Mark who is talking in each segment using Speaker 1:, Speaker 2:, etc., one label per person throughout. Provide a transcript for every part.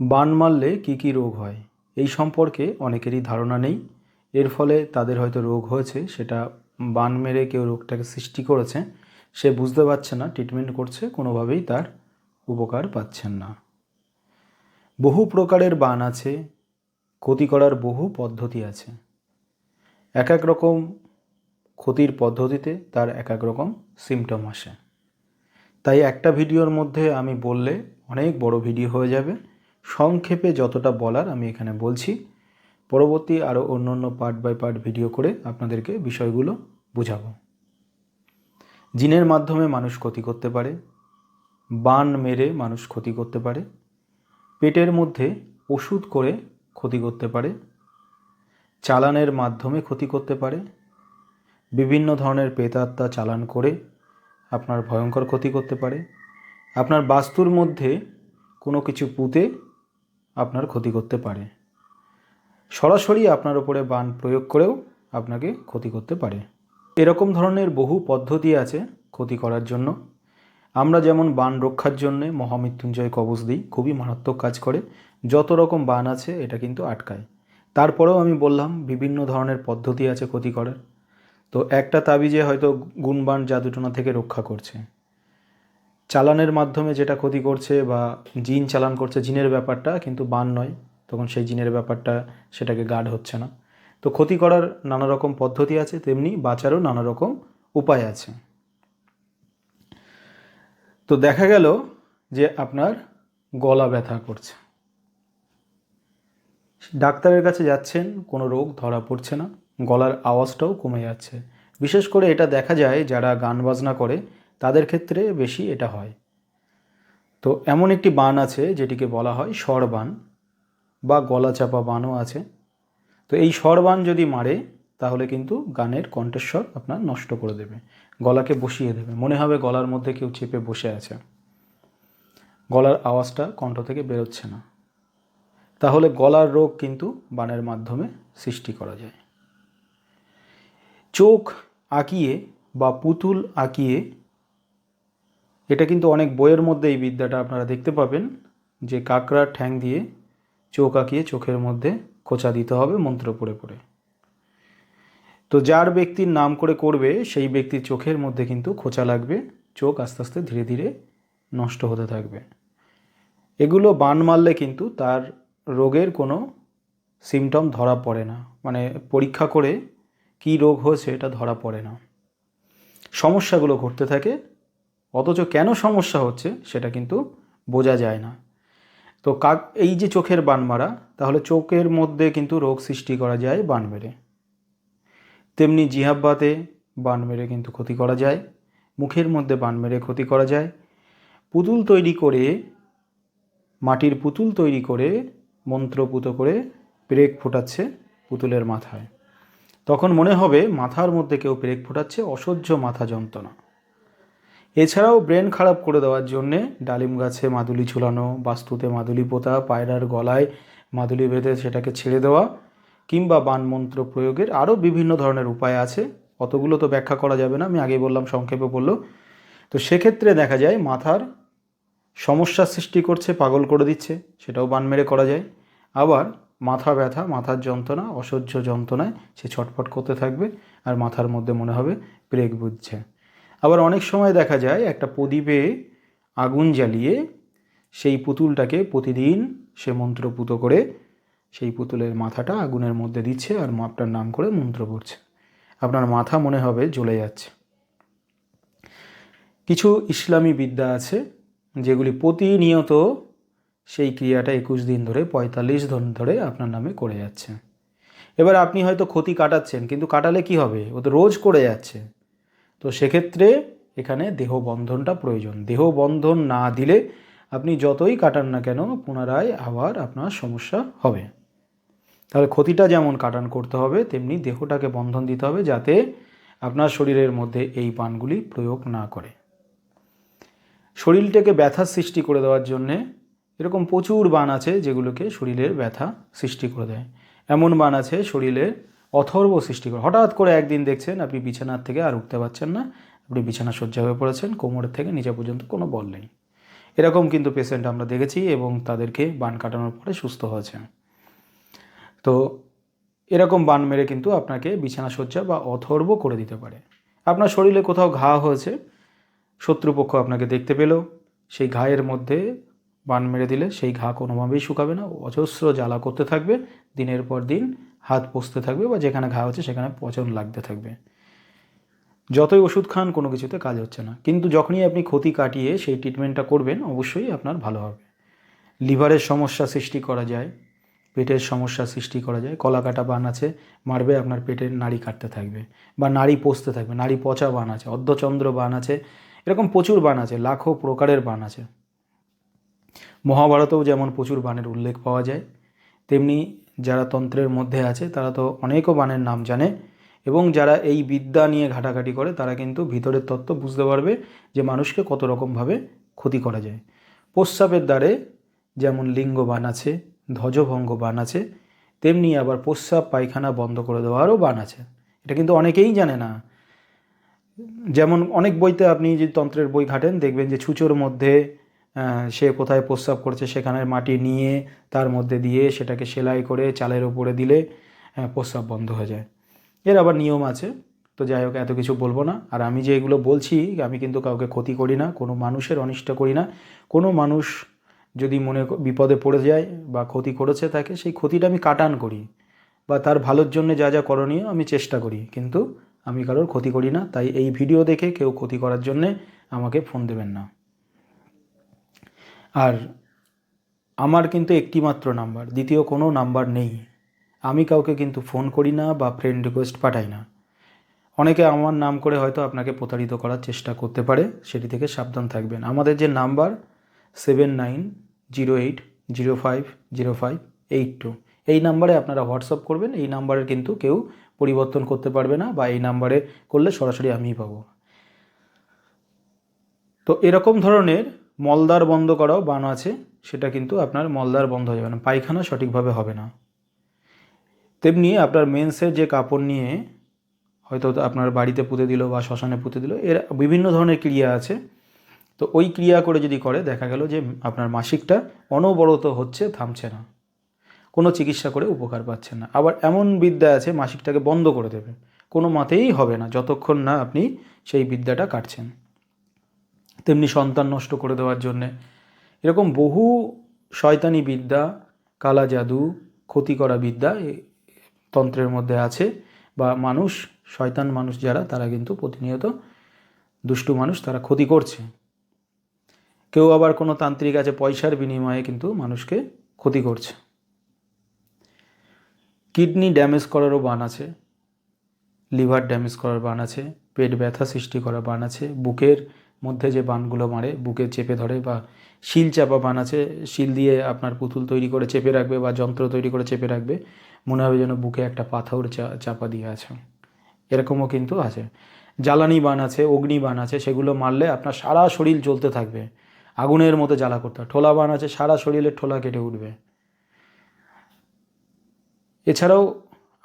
Speaker 1: বান মারলে কী কী রোগ হয়? এই সম্পর্কে অনেকেরই ধারণা নেই। এর ফলে তাদের হয়তো রোগ হয়েছে, সেটা বান মেরে কেউ রোগটাকে সৃষ্টি করেছে, সে বুঝতে পারছে না ট্রিটমেন্ট করছে, কোনোভাবেই তার উপকার পাচ্ছেন না। বহু প্রকারের বান আছে, ক্ষতি করার বহু পদ্ধতি আছে। এক এক রকম ক্ষতির পদ্ধতিতে তার এক এক রকম সিমটম আসে। তাই একটা ভিডিওর মধ্যে আমি বললে অনেক বড় ভিডিও হয়ে যাবে। সংক্ষেপে যতটা বলার আমি এখানে বলছি। পরবর্তী আরও অন্য অন্য পার্ট বাই পার্ট ভিডিও করে আপনাদেরকে বিষয়গুলো বোঝাবো। জিনের মাধ্যমে মানুষ ক্ষতি করতে পারে, বান মেরে মানুষ ক্ষতি করতে পারে, পেটের মধ্যে ওষুধ করে ক্ষতি করতে পারে, চালানের মাধ্যমে ক্ষতি করতে পারে, বিভিন্ন ধরনের প্রেতাত্মা চালান করে আপনার ভয়ঙ্কর ক্ষতি করতে পারে, আপনার বাস্তুর মধ্যে কোনো কিছু পুঁতে আপনার ক্ষতি করতে পারে। সরাসরি আপনার উপরে বান প্রয়োগ করেও আপনাকে ক্ষতি করতে পারে। এরকম ধরনের বহু পদ্ধতি আছে ক্ষতি করার জন্য। আমরা যেমন বান রক্ষার জন্যে মহামৃত্যুঞ্জয় কবচ দিই, খুবই মারাত্মক কাজ করে। যত রকম বান আছে, এটা কিন্তু আটকায়। তারপরেও আমি বললাম, বিভিন্ন ধরনের পদ্ধতি আছে ক্ষতি করার। তো একটা তাবিজে হয়তো গুণবান জাদুটোনা থেকে রক্ষা করছে। চালানের মাধ্যমে যেটা ক্ষতি করছে বা জিন চালান করছে, জিনের ব্যাপারটা কিন্তু বান নয়। তখন সেই জিনের ব্যাপারটা সেটাকে গার্ড হচ্ছে না। তো ক্ষতি করার নানা রকম পদ্ধতি আছে, তেমনি বাঁচারও নানা রকম উপায় আছে। তো দেখা গেল যে আপনার গলা ব্যথা করছে। ডাক্তারের কাছে যাচ্ছেন, কোনো রোগ ধরা পড়ছে না। গলার আওয়াজটাও কমে যাচ্ছে। বিশেষ করে এটা দেখা যায় যারা গান বাজনা করে তাদের ক্ষেত্রে বেশি এটা হয়। তো এমন একটি বান আছে যেটিকে বলা হয় স্বরবান বা গলা চাপা বানও আছে। তো এই স্বরবান যদি মারে, তাহলে কিন্তু গানের কণ্ঠস্বর আপনার নষ্ট করে দেবে, গলাকে বসিয়ে দেবে। মনে হবে গলার মধ্যে কেউ চেপে বসে আছে। গলার আওয়াজটা কণ্ঠ থেকে বেরোচ্ছে না। তাহলে গলার রোগ কিন্তু বানের মাধ্যমে সৃষ্টি করা যায়। চোখ আঁকিয়ে বা পুতুল আঁকিয়ে এটা কিন্তু অনেক বইয়ের মধ্যে এই বিদ্যাটা আপনারা দেখতে পাবেন, যে কাঁকড়ার ঠ্যাং দিয়ে চোখ আঁকিয়ে চোখের মধ্যে খোঁচা দিতে হবে মন্ত্র পড়ে পড়ে। তো যার ব্যক্তির নাম করে করবে, সেই ব্যক্তির চোখের মধ্যে কিন্তু খোঁচা লাগবে, চোখ আস্তে আস্তে ধীরে ধীরে নষ্ট হতে থাকবে। এগুলো বান মারলে কিন্তু তার রোগের কোনো সিমটম ধরা পড়ে না। মানে পরীক্ষা করে কী রোগ হয়েছে এটা ধরা পড়ে না। সমস্যাগুলো ঘটতে থাকে অথচ কেন সমস্যা হচ্ছে সেটা কিন্তু বোঝা যায় না। তো কাক, এই যে চোখের বান মারা, তাহলে চোখের মধ্যে কিন্তু রোগ সৃষ্টি করা যায় বান মেরে। তেমনি জিহাব্বাতে বান মেরে কিন্তু ক্ষতি করা যায়, মুখের মধ্যে বান মেরে ক্ষতি করা যায়। পুতুল তৈরি করে, মাটির পুতুল তৈরি করে, মন্ত্রপুত করে পেরেক ফোটাচ্ছে পুতুলের মাথায়। তখন মনে হবে মাথার মধ্যে কেউ পেরেক ফোটাচ্ছে, অসহ্য মাথা যন্ত্রণা। এছাড়াও ব্রেন খারাপ করে দেওয়ার জন্যে ডালিম গাছে মাদুলি ঝুলানো, বাস্তুতে মাদুলি পোতা, পায়রার গলায় মাদুলি বেঁধে সেটাকে ছেড়ে দেওয়া কিংবা বান মন্ত্র প্রয়োগের আরও বিভিন্ন ধরনের উপায় আছে। অতগুলো তো ব্যাখ্যা করা যাবে না, আমি আগেই বললাম, সংক্ষেপে বলল। তো সেক্ষেত্রে দেখা যায় মাথার সমস্যার সৃষ্টি করছে, পাগল করে দিচ্ছে, সেটাও বান মেরে করা যায়। আবার মাথা ব্যথা, মাথার যন্ত্রণা, অসহ্য যন্ত্রণায় সে ছটফট করতে থাকবে আর মাথার মধ্যে মনে হবে ব্রেক বুঝছে। আবার অনেক সময় দেখা যায় একটা প্রদীপে আগুন জ্বালিয়ে সেই পুতুলটাকে প্রতিদিন সে মন্ত্রপুত করে সেই পুতুলের মাথাটা আগুনের মধ্যে দিচ্ছে আর আপনার নাম করে মন্ত্র পড়ছে। আপনার মাথা মনে হবে জ্বলে যাচ্ছে। কিছু ইসলামী বিদ্যা আছে যেগুলি প্রতিনিয়ত সেই ক্রিয়াটা একুশ দিন ধরে, পঁয়তাল্লিশ দিন ধরে আপনার নামে করে যাচ্ছে। এবার আপনি হয়তো ক্ষতি কাটাচ্ছেন, কিন্তু কাটালে কি হবে? ও তো রোজ করে যাচ্ছে। তো সেক্ষেত্রে এখানে দেহ বন্ধনটা প্রয়োজন। দেহ বন্ধন না দিলে আপনি যতই কাটান না কেন পুনরায় আবার আপনার সমস্যা হবে। তাহলে ক্ষতিটা যেমন কাটান করতে হবে, তেমনি দেহটাকে বন্ধন দিতে হবে যাতে আপনার শরীরের মধ্যে এই পানগুলি প্রয়োগ না করে। শরীরটাকে ব্যথার সৃষ্টি করে দেওয়ার জন্যে এরকম প্রচুর বান আছে যেগুলোকে শরীরের ব্যথা সৃষ্টি করে দেয়। এমন বান আছে শরীরের অথর্ব সৃষ্টি করে। হঠাৎ করে একদিন দেখছেন আপনি বিছানার থেকে আর উঠতে পারছেন না। আপনি বিছানা সজ্জা হয়ে পড়েছেন, কোমরের থেকে নিচে পর্যন্ত কোনো বল নেই। এরকম কিন্তু পেশেন্ট আমরা দেখেছি এবং তাদেরকে বান কাটানোর পরে সুস্থ হয়েছে তো এরকম বান মেরে কিন্তু আপনাকে বিছানা সজ্জা বা অথর্ব করে দিতে পারে। আপনার শরীরে কোথাও ঘা হয়েছে, শত্রুপক্ষ আপনাকে দেখতে পেল। সেই ঘায়ের মধ্যে বান মেরে দিলে সেই ঘা কোনোভাবেই শুকাবে না, অজস্র জ্বালা করতে থাকবে। দিনের পর দিন হাত পচতে থাকবে বা যেখানে ঘা হচ্ছে সেখানে পচন লাগতে থাকবে। যতই ওষুধ খান কোনো কিছুতে কাজ হচ্ছে না। কিন্তু যখনই আপনি ক্ষতি কাটিয়ে সেই ট্রিটমেন্টটা করবেন, অবশ্যই আপনার ভালো হবে। লিভারের সমস্যা সৃষ্টি করা যায়, পেটের সমস্যা সৃষ্টি করা যায় কলা কাটা বান আছে, মারবে আপনার পেটের নাড়ি কাটতে থাকবে বা নাড়ি পচতে থাকবে, নাড়ি পচা বান আছে, অর্ধচন্দ্র বান আছে, এরকম প্রচুর বান আছে, লাখো প্রকারের বান আছে। মহাভারতেও যেমন প্রচুর বানের উল্লেখ পাওয়া যায়, তেমনি যারা তন্ত্রের মধ্যে আছে, তারা তো অনেকও বানের নাম জানে এবং যারা এই বিদ্যা নিয়ে ঘাটাঘাটি করে, তারা কিন্তু ভিতরের তত্ত্ব বুঝতে পারবে যে মানুষকে কত রকমভাবে ক্ষতি করা যায়। প্রস্রাবের দ্বারে যেমন লিঙ্গ বান আছে, ধ্বজভঙ্গ বান আছে, তেমনি আবার প্রস্রাব পায়খানা বন্ধ করে দেওয়ারও বান আছে। এটা কিন্তু অনেকেই জানে না। যেমন অনেক বইতে আপনি যদি তন্ত্রের বই ঘাটেন, দেখবেন যে ছুঁচোর মধ্যে সে কোথায় প্রস্রাব করছে সেখানে মাটি নিয়ে তার মধ্যে দিয়ে সেটাকে সেলাই করে চালের ওপরে দিলে প্রস্রাব বন্ধ হয়ে যায়। এর আবার নিয়ম আছে, তো যাই হোক, এত কিছু বলব না। আর আমি যে এগুলো বলছি, আমি কিন্তু কাউকে ক্ষতি করি না, কোনো মানুষের অনিষ্ট করি না। কোনো মানুষ যদি মনে বিপদে পড়ে যায় বা ক্ষতি করেছে তাকে, সেই ক্ষতিটা আমি কাটান করি বা তার ভালোর জন্য যা যা করণীয় আমি চেষ্টা করি। কিন্তু আমি কারোর ক্ষতি করি না, তাই এই ভিডিও দেখে কেউ ক্ষতি করার জন্যে আমাকে ফোন দেবেন না। আর আমার কিন্তু একটি মাত্র নাম্বার, দ্বিতীয় কোনো নাম্বার নেই। আমি কাউকে কিন্তু ফোন করি না বা ফ্রেন্ড রিকোয়েস্ট পাঠাই না। অনেকে আমার নাম করে হয়তো আপনাকে প্রতারিত করার চেষ্টা করতে পারে, সেটি থেকে সাবধান থাকবেন। আমাদের যে number seven nine zero eight zero five zero five eight two এই নাম্বারে আপনারা হোয়াটসঅ্যাপ করবেন, এই নাম্বারে কিন্তু কেউ পরিবর্তন করতে পারবে না বা এই নাম্বারে করলে সরাসরি আমিই পাবো। তো এরকম ধরনের মলদার বন্ধ করাও বান আছে, সেটা কিন্তু আপনার মলদার বন্ধ হয়ে যাবে না, পায়খানা সঠিকভাবে হবে না। তেমনি আপনার মেন্সের যে কাপড় নিয়ে হয়তো আপনার বাড়িতে পুঁতে দিল বা শ্মশানে পুঁতে দিল, এর বিভিন্ন ধরনের ক্রিয়া আছে। তো ওই ক্রিয়া করে যদি করে, দেখা গেল যে আপনার মাসিকটা অনবরত হচ্ছে, থামছে না। কোনো চিকিৎসা করে উপকার পাচ্ছেন না। আবার এমন বিদ্যা আছে, মাসিকটাকে বন্ধ করে দেবে। কোনো মাতেই হবে না, যতক্ষণ না আপনি সেই বিদ্যাটা কাটছেন। তেমনি সন্তান নষ্ট করে দেওয়ার জন্যে। এরকম বহু শয়তানি বিদ্যা, কালা জাদু, ক্ষতি করা বিদ্যা তন্ত্রের মধ্যে আছে বা মানুষ, শয়তান মানুষ যারা, তারা কিন্তু প্রতিনিয়ত দুষ্টু মানুষ তারা ক্ষতি করছে। কেউ আবার কোনো তান্ত্রিক আছে পয়সার বিনিময়ে কিন্তু মানুষকে ক্ষতি করছে। কিডনি ড্যামেজ করারও বান আছে, লিভার ড্যামেজ করার বান আছে, পেট ব্যথা সৃষ্টি করার বান আছে, বুকের মধ্যে যে বানগুলো মারে, বুকে চেপে ধরে বা শিল চাপা বান আছে, শিল দিয়ে আপনার পুতুল তৈরি করে চেপে রাখবে বা যন্ত্র তৈরি করে চেপে রাখবে, মনে হবে যেন বুকে একটা পাথর চাপা দিয়ে আছে। এরকমও কিন্তু আছে। জ্বালানি বান আছে, অগ্নি বান আছে, সেগুলো মারলে আপনার সারা শরীর জ্বলতে থাকবে। আগুনের মতো জ্বালা করতে হয় ঠোলা বান আছে, সারা শরীরের ঠোলা কেটে উঠবে। এছাড়াও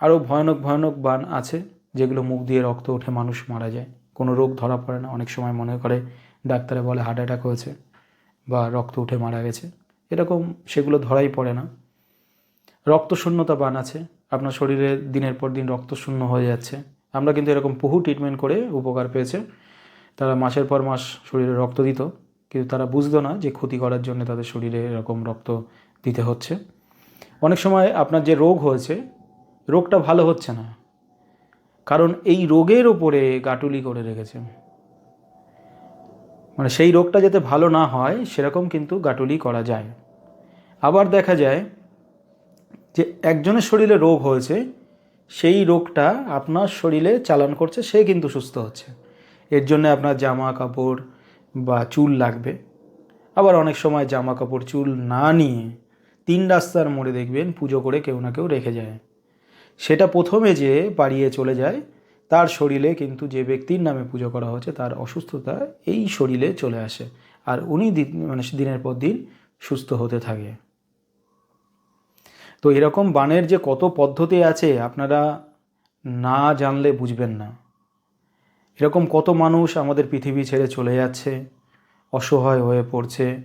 Speaker 1: আরও ভয়ানক ভয়ানক বান আছে, যেগুলো মুখ দিয়ে রক্ত উঠে মানুষ মারা যায়। কোনো রোগ ধরা পড়ে না। অনেক সময় মনে করে, ডাক্তারে বলে হার্ট অ্যাটাক হয়েছে বা রক্ত উঠে মারা গেছে। এরকম সেগুলো ধরাই পড়ে না। রক্তশূন্যতা বান আছে। আপনার শরীরে দিনের পর দিন রক্তশূন্য হয়ে যাচ্ছে। আমরা কিন্তু এরকম বহু ট্রিটমেন্ট করে উপকার পেয়েছে। তারা মাসের পর মাস শরীরে রক্ত দিত, কিন্তু তারা বুঝতো না যে ক্ষতি করার জন্য তাদের শরীরে এরকম রক্ত দিতে হচ্ছে। অনেক সময় আপনার যে রোগ হয়েছে, রোগটা ভালো হচ্ছে না। কারণ এই রোগের ওপরে গাটুলি করে রেখেছে। মানে সেই রোগটা যাতে ভালো না হয়, সেরকম কিন্তু গাটুলি করা যায়। আবার দেখা যায় যে একজনের শরীরে রোগ হয়েছে, সেই রোগটা আপনার শরীরে চালান করছে, সে কিন্তু সুস্থ হচ্ছে। এর জন্য আপনার জামা কাপড় বা চুল লাগবে। আবার অনেক সময় জামা কাপড়, চুল না নিয়ে তিন রাস্তার মোড়ে দেখবেন পুজো করে কেউ না কেউ রেখে যায়। সেটা প্রথমে যে পাড়িয়ে চলে যায়, তার শরীরে কিন্তু যে ব্যক্তির নামে পুজো করা হচ্ছে তার অসুস্থতা এই শরীরে চলে আসে। আর উনি মানে দিনের পর দিন সুস্থ হতে থাকে। তো এরকম বানের যে কত পদ্ধতি আছে, আপনারা না জানলে বুঝবেন না। এরকম কত মানুষ আমাদের পৃথিবী ছেড়ে চলে যাচ্ছে, অসহায় হয়ে পড়ছে,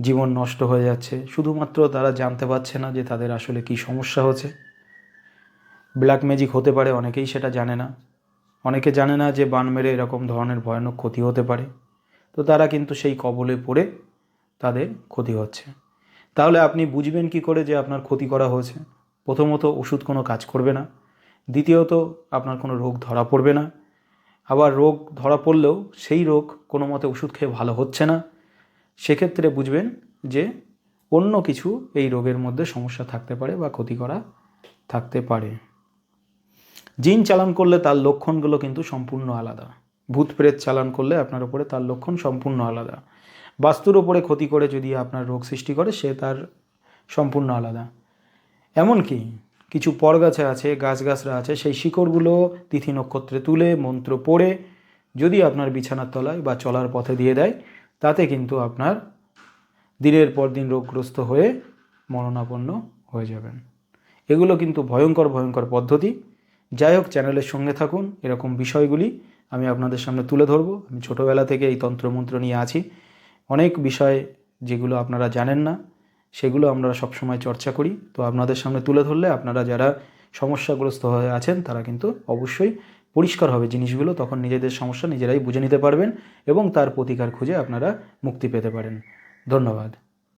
Speaker 1: জীবন নষ্ট হয়ে যাচ্ছে, শুধুমাত্র তারা জানতে পারছে না যে তাদের আসলে কী সমস্যা হচ্ছে। ব্ল্যাক ম্যাজিক হতে পারে, অনেকেই সেটা জানে না। অনেকে জানে না যে বান মেরে এরকম ধরনের ভয়ানক ক্ষতি হতে পারে। তো তারা কিন্তু সেই কবলে পড়ে তাদের ক্ষতি হচ্ছে। তাহলে আপনি বুঝবেন কি করে যে আপনার ক্ষতি করা হয়েছে? প্রথমত ওষুধ কোনো কাজ করবে না। দ্বিতীয়ত, আপনার কোনো রোগ ধরা পড়বে না। আবার রোগ ধরা পড়লেও সেই রোগ কোনো মতে ওষুধ খেয়ে ভালো হচ্ছে না। সেক্ষেত্রে বুঝবেন যে অন্য কিছু এই রোগের মধ্যে সমস্যা থাকতে পারে বা ক্ষতি করা থাকতে পারে। জিন চালান করলে তার লক্ষণগুলো কিন্তু সম্পূর্ণ আলাদা। ভূত প্রেত চালান করলে আপনার উপরে তার লক্ষণ সম্পূর্ণ আলাদা। বাস্তুর ওপরে ক্ষতি করে যদি আপনার রোগ সৃষ্টি করে, সে তার সম্পূর্ণ আলাদা। এমনকি কিছু পরগাছা আছে, গাছগাছরা আছে, সেই শিকড়গুলো তিথি নক্ষত্রে তুলে, মন্ত্র পড়ে, যদি আপনার বিছানার তলায় বা চলার পথে দিয়ে দেয়, তাতে কিন্তু আপনার দিনের পর দিন রোগগ্রস্ত হয়ে মরণাপন্ন হয়ে যাবেন। এগুলো কিন্তু ভয়ঙ্কর ভয়ঙ্কর পদ্ধতি। যাই হোক, চ্যানেলের সঙ্গে থাকুন, এরকম বিষয়গুলি আমি আপনাদের সামনে তুলে ধরবো। আমি ছোটোবেলা থেকে এই তন্ত্রমন্ত্র নিয়ে আছি। অনেক বিষয় যেগুলো আপনারা জানেন না, সেগুলো আমরা সবসময় চর্চা করি। তো আপনাদের সামনে তুলে ধরলে আপনারা যারা সমস্যাগ্রস্ত হয়ে আছেন, তারা কিন্তু অবশ্যই পরিষ্কার হবে জিনিসগুলো। তখন নিজেদের সমস্যা নিজেরাই বুঝে নিতে পারবেন এবং তার প্রতিকার খুঁজে আপনারা মুক্তি পেতে পারেন। ধন্যবাদ।